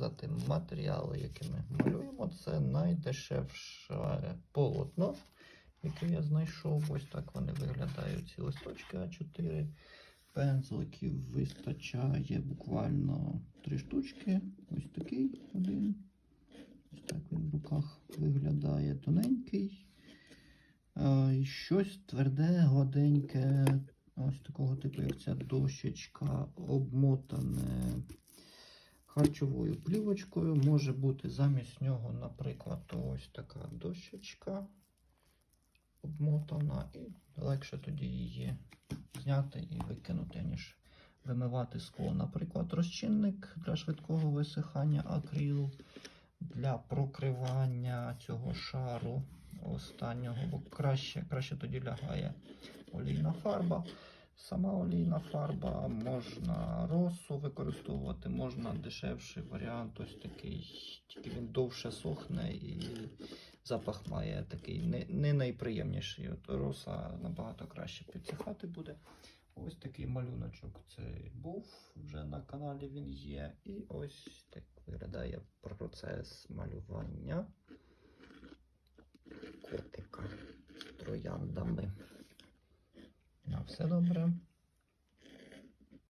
сказати, матеріали, якими малюємо, це найдешевше полотно, яке я знайшов. Ось так вони виглядають. Ці листочки А4. Пензликів вистачає буквально три штучки. Ось такий один. Ось так він в руках виглядає тоненький. І щось тверде, гладеньке, ось такого типу, як ця дощечка, обмотане харчовою плівочкою. Може бути замість нього, наприклад, ось така дощечка обмотана, і легше тоді її зняти і викинути, ніж вимивати скло. Наприклад, розчинник для швидкого висихання акрилу для прокривання цього шару останнього, бо краще, краще тоді лягає олійна фарба. Сама олійна фарба, можна росу використовувати, можна дешевший варіант, ось такий, тільки він довше сохне і запах має такий не, не найприємніший. От роса набагато краще підсихати буде. Ось такий малюночок цей був вже на каналі він є. І ось так виглядає процес малювання котика трояндами. Все добре.